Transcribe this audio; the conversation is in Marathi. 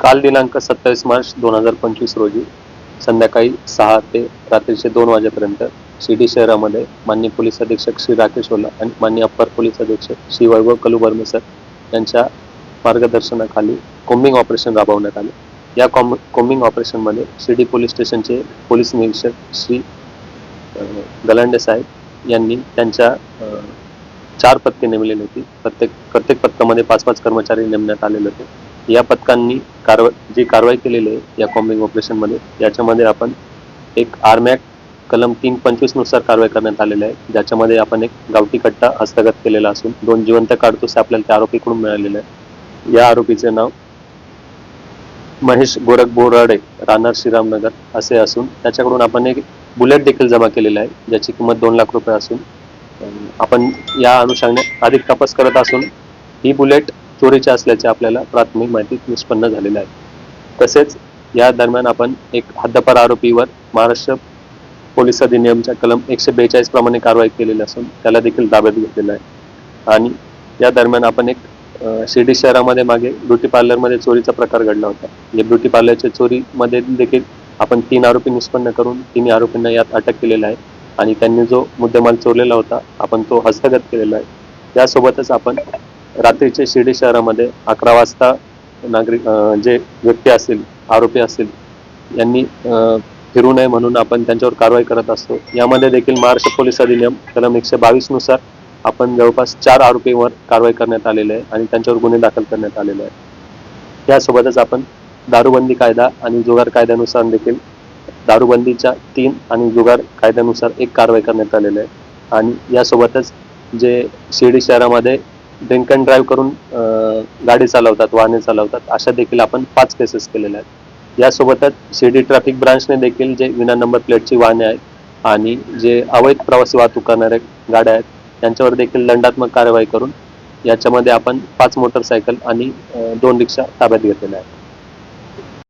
काल दिनांक सत्तावीस मार्च दोन हजार पंचवीस रोजी संध्याकाळी सहा ते रात्रीचे दोन वाजेपर्यंत शिर्डी शहरामध्ये मान्य पोलीस अधीक्षक श्री राकेश ओला आणि मान्य अप्पर पोलीस अधीक्षक श्री वैभव कलू सर यांच्या मार्गदर्शनाखाली कोम्बिंग ऑपरेशन राबवण्यात आले. या कॉम कोम्बिंग ऑपरेशनमध्ये शिर्डी पोलीस स्टेशनचे पोलीस निरीक्षक श्री गलांडे साहेब यांनी त्यांच्या चार पथके नेमलेली होती. प्रत्येक प्रत्येक पथकामध्ये पाच पाच कर्मचारी नेमण्यात आलेले होते. या पथकांनी कारवा जी कारवाई केलेली आहे या कॉम्बिंग ऑपरेशनमध्ये याच्यामध्ये आपण एक आर्मॅक कलम तीन पंचवीसनुसार कारवाई करण्यात आलेली आहे. ज्याच्यामध्ये आपण एक गावठी कट्टा हस्तगत केलेला असून दोन जिवंत काढतोस आपल्याला त्या आरोपीकडून मिळालेले आहे. या आरोपीचे नाव महेश गोरख बोराडे राहणार श्रीरामनगर असे असून त्याच्याकडून आपण एक बुलेट देखील जमा केलेला आहे ज्याची किंमत दोन लाख रुपये असून. आपण या अनुषंगाने अधिक तपास करत असून ही बुलेट चोरीच्या असल्याचे आपल्याला प्राथमिक माहिती निष्पन्न झालेली आहे. तसेच या दरम्यान आपण एक हद्दपार आरोपीवर महाराष्ट्र पोलीस अधिनियमच्या कलम एकशे बेचाळीस प्रमाणे कारवाई केलेली असून त्याला देखील ताब्यात घेतलेलं आहे. आणि या दरम्यान आपण एक शिर्डी शहरामध्ये मागे ब्युटी पार्लरमध्ये चोरीचा प्रकार घडला होता. म्हणजे ब्युटी पार्लरच्या चोरीमध्ये देखील आपण तीन आरोपी निष्पन्न करून तिन्ही आरोपींना यात अटक केलेला आहे. आणि त्यांनी जो मुद्देमाल चोरलेला होता आपण तो हस्तगत केलेला आहे. त्यासोबतच आपण रात्रीचे शिर्डी शहरामध्ये अकरा वाजता नागरिक जे व्यक्ती असतील आरोपी असतील यांनी फिरू नये म्हणून आपण त्यांच्यावर कारवाई करत असतो. यामध्ये देखील महाराष्ट्र पोलीस अधिनियम कलम एकशे बावीसनुसार आपण जवळपास चार आरोपींवर कारवाई करण्यात आलेली आहे आणि त्यांच्यावर गुन्हे दाखल करण्यात आलेले आहे यासोबतच आपण दारूबंदी कायदा आणि जुगार कायद्यानुसार देखील दारूबंदीच्या तीन आणि जुगार कायद्यानुसार एक कारवाई करण्यात आलेली आहे. आणि यासोबतच जे शिर्डी शहरामध्ये ड्रिंक अँड ड्राईव्ह करून गाडी चालवतात वाहने चालवतात अशा देखील आपण पाच केसेस केलेल्या आहेत. यासोबतच शिर्डी ट्रॅफिक ब्रांचने देखील जे विना नंबर प्लेटची वाहने आहेत आणि जे अवैध प्रवासी वाहतूक करणारे गाड्या आहेत त्यांच्यावर देखील दंडात्मक कारवाई करून याच्यामध्ये आपण पाच मोटरसायकल आणि दोन रिक्षा ताब्यात घेतलेल्या आहेत.